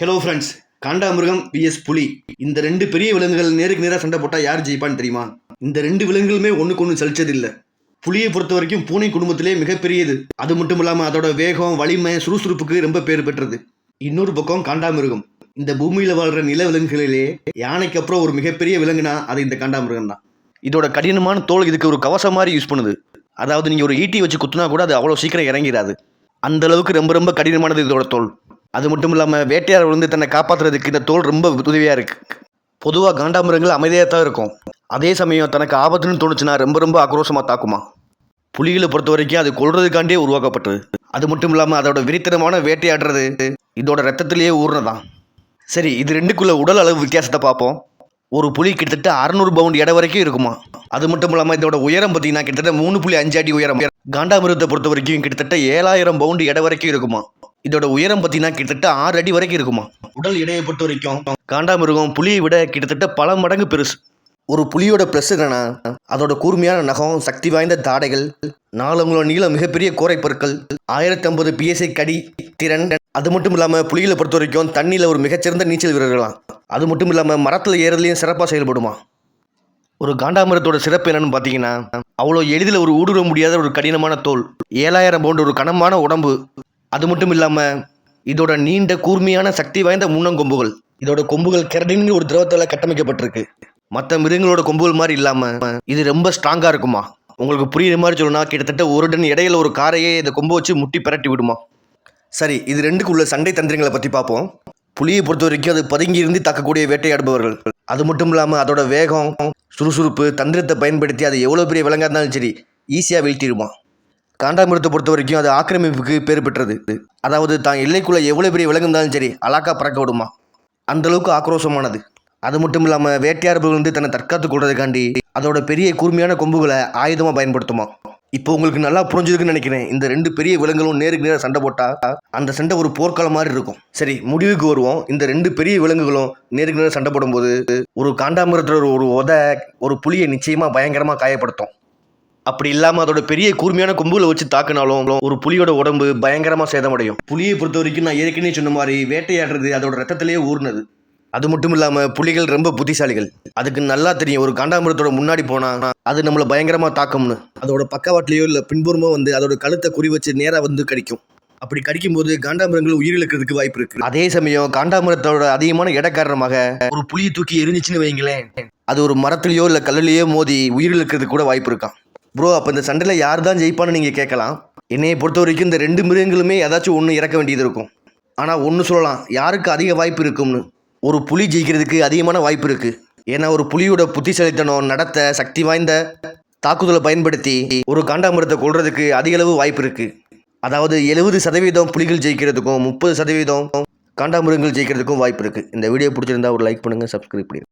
Hello friends காண்டாமிருகம் vs புலி. இந்த ரெண்டு பெரிய விலங்குகள் நேருக்கு நேராக சண்டை போட்டால் யார் ஜெயிப்பான்னு தெரியுமா? இந்த ரெண்டு விலங்குகளுமே ஒன்றுக்கு ஒன்று சலிச்சதில்லை. புலியை பொறுத்த வரைக்கும் பூனை குடும்பத்திலே மிகப்பெரியது. அது மட்டும் இல்லாமல் அதோட வேகம் வலிமை சுறுசுறுப்புக்கு ரொம்ப பேர் பெற்றது. இன்னொரு பக்கம் காண்டாமிருகம். இந்த பூமியில் வாழ்கிற நில விலங்குகளிலே யானைக்கு அப்புறம் ஒரு மிகப்பெரிய விலங்குனா அது இந்த காண்டாமிருகம் தான். இதோட கடினமான தோல் இதுக்கு ஒரு கவசம் மாதிரி யூஸ் பண்ணுது. அதாவது நீங்கள் ஒரு ஈட்டி வச்சு குத்துனா கூட அது அவ்வளோ சீக்கிரம் இறங்கிடாது அந்த அளவுக்கு ரொம்ப ரொம்ப கடினமானது இதோட தோல். அது மட்டும் இல்லாமல் வேட்டையார் வந்து தன்னை காப்பாற்றுறதுக்கு இந்த தோல் ரொம்ப உதவியாக இருக்குது பொதுவாக காண்டாமிருகங்கள் அமைதியாக தான் இருக்கும். அதே சமயம் தனக்கு ஆபத்துன்னு தோணுச்சுன்னா ரொம்ப ரொம்ப ஆக்ரோஷமாக தாக்குமா. புலிகளை பொறுத்த வரைக்கும் அது கொள்றதுக்காண்டே உருவாக்கப்பட்டது. அது மட்டும் இல்லாமல் அதோட விரித்தனமான வேட்டையாடுறது இதோட ரத்தத்திலேயே ஊர்னதான் சரி இது ரெண்டுக்குள்ள உடல் அளவு வித்தியாசத்தை பார்ப்போம். ஒரு புலி கிட்டத்தட்ட அறநூறு பவுண்ட் எடை வரைக்கும் இருக்குமா? அது மட்டும் இல்லாமல் இதோட உயரம் பார்த்தீங்கன்னா கிட்டத்தட்ட மூணு புள்ளி அஞ்சு அடி உயரம். காண்டாமிருகத்தை பொறுத்த வரைக்கும் கிட்டத்தட்ட ஏழாயிரம் பவுண்டு எடை வரைக்கும் இருக்குமா? இதோட உயரம் பார்த்தீங்கன்னா கிட்டத்தட்ட ஆறு அடி வரைக்கும் இருக்குமா? உடல் எடையை பொறுத்த வரைக்கும். காண்டாமிருகம் புலியை விட கிட்டத்தட்ட பல மடங்கு பெருசு. ஒரு புலியோட ப்ளஸ் என்னன்னா அதோட கூர்மையான நகம் சக்தி வாய்ந்த தாடைகள் நாலங்களோ நீளம் மிகப்பெரிய கோரை பற்கள் ஆயிரத்தி ஐம்பது பிஎஸ்ஐ கடி திறன். அது மட்டும் இல்லாமல் புலிகளை பொறுத்த வரைக்கும் தண்ணியில் ஒரு மிகச்சிறந்த நீச்சல் வீரர்களாம். அது மட்டும் இல்லாமல் மரத்தில் ஏறதுலையும் சிறப்பாக செயல்படுமா? ஒரு காண்டாமிரத்தோட சிறப்பு என்னன்னு பார்த்தீங்கன்னா அவ்வளோ எளிதில் ஒரு ஊடுருவ முடியாத ஒரு கடினமான தோல் ஏழாயிரம் பவுண்டு ஒரு கனமான உடம்பு அது மட்டும் இல்லாமல் இதோட நீண்ட கூர்மையான சக்தி வாய்ந்த முன்னங்கொம்புகள். இதோட கொம்புகள் கெரடின்னு ஒரு திரவத்தால் கட்டமைக்கப்பட்டிருக்கு. மற்ற மிருகங்களோட கொம்புகள் மாதிரி இல்லாமல் இது ரொம்ப ஸ்ட்ராங்காக இருக்குமா? உங்களுக்கு புரியுற மாதிரி சொல்லணும்னா கிட்டத்தட்ட ஒரு டன் இடையில ஒரு காரையே இந்த கொம்பு வச்சு முட்டி பிரட்டி விடுமா? சரி இது ரெண்டுக்குள்ள சண்டை தந்திரங்களை பற்றி பார்ப்போம் புலியை பொறுத்த வரைக்கும் அது பதுங்கி இருந்து தாக்கக்கூடிய வேட்டையாடுபவர்கள். அது மட்டும் இல்லாமல் அதோட வேகம் சுறுசுறுப்பு தந்திரத்தை பயன்படுத்தி அது எவ்வளோ பெரிய விலங்காக இருந்தாலும் சரி ஈஸியாக வீழ்த்திடுமா? காண்டாமிருத்தை பொறுத்த வரைக்கும் அது ஆக்கிரமிப்புக்கு பேர் பெற்றது. அதாவது தான் எல்லைக்குள்ளே எவ்வளோ பெரிய விலங்கு இருந்தாலும் சரி அலாக்கா பறக்க விடுமா? அந்த அளவுக்கு ஆக்ரோஷமானது. அது மட்டும் இல்லாமல் வேட்டையாடுபவர்கள் வந்து தன்னை தற்காத்து கொள்றதுக்காண்டி அதோட பெரிய கூர்மையான கொம்புகளை ஆயுதமாக பயன்படுத்துமா? இப்போ உங்களுக்கு நல்லா புரிஞ்சுதுக்குன்னு நினைக்கிறேன். இந்த ரெண்டு பெரிய விலங்குகளும் நேருக்கு நேராக சண்டை போட்டால் அந்த சண்டை ஒரு போர்க்காலம் மாதிரி இருக்கும். சரி முடிவுக்கு வருவோம். இந்த ரெண்டு பெரிய விலங்குகளும் நேருக்கு நேரம் சண்டை போடும்போது ஒரு காண்டாமிரத்தில் ஒரு உத ஒரு புலியை நிச்சயமாக பயங்கரமாக காயப்படுத்தும். அப்படி இல்லாமல் அதோட பெரிய கூர்மையான கொம்புகளை வச்சு தாக்குனாலும் ஒரு புலியோட உடம்பு பயங்கரமாக சேதமடையும். புலியை பொறுத்த வரைக்கும் நான் ஏற்கனவே சொன்ன மாதிரி வேட்டையாடுறது அதோட ரத்தத்திலேயே ஊர்னது அது மட்டும் இல்லாமல் புலிகள் ரொம்ப புத்திசாலிகள். அதுக்கு நல்லா தெரியும் ஒரு காண்டாமிரத்தோட முன்னாடி போனால் அது நம்மளை பயங்கரமாக தாக்கும்னு. அதோட பக்கவாட்டிலேயோ இல்லை பின்புறமோ வந்து அதோட கழுத்தை குறி வச்சு நேராக வந்து கடிக்கும். அப்படி கடிக்கும்போது காண்டாமிரங்கள் உயிரிழக்கிறதுக்கு வாய்ப்பு இருக்கு. அதே சமயம் காண்டாமிரத்தோட அதிகமான எடை காரணமாக ஒரு புலியை தூக்கி எரிஞ்சிச்சுன்னு வைங்களேன் அது ஒரு மரத்துலேயோ இல்லை கல்லுலேயோ மோதி உயிரிழக்கிறதுக்கு கூட வாய்ப்பு இருக்கான் ப்ரோ அப்போ இந்த சண்டையில் யார் தான் ஜெயிப்பான்னு நீங்கள் கேட்கலாம். என்னையை பொறுத்த வரைக்கும் இந்த ரெண்டு மிருகங்களுமே ஏதாச்சும் ஒன்று இறக்க வேண்டியது இருக்கும். ஆனால் ஒன்று சொல்லலாம். யாருக்கு அதிக வாய்ப்பு இருக்கும்னு? ஒரு புலி ஜெயிக்கிறதுக்கு அதிகமான வாய்ப்பு இருக்குது ஏன்னா ஒரு புலியோட புத்திசாலித்தனம் நடத்த சக்தி வாய்ந்த தாக்குதலை பயன்படுத்தி ஒரு காண்டாமிரத்தை கொள்றதுக்கு அதிக அளவு வாய்ப்பு இருக்குது அதாவது எழுபது சதவீதம் புலிகள் ஜெயிக்கிறதுக்கும் முப்பது சதவீதம் காண்டாமிருகங்கள் ஜெயிக்கிறதுக்கும் வாய்ப்பு இருக்குது இந்த வீடியோ பிடிச்சிருந்தா ஒரு லைக் பண்ணுங்கள் சப்ஸ்கிரைப் பண்ணுங்கள்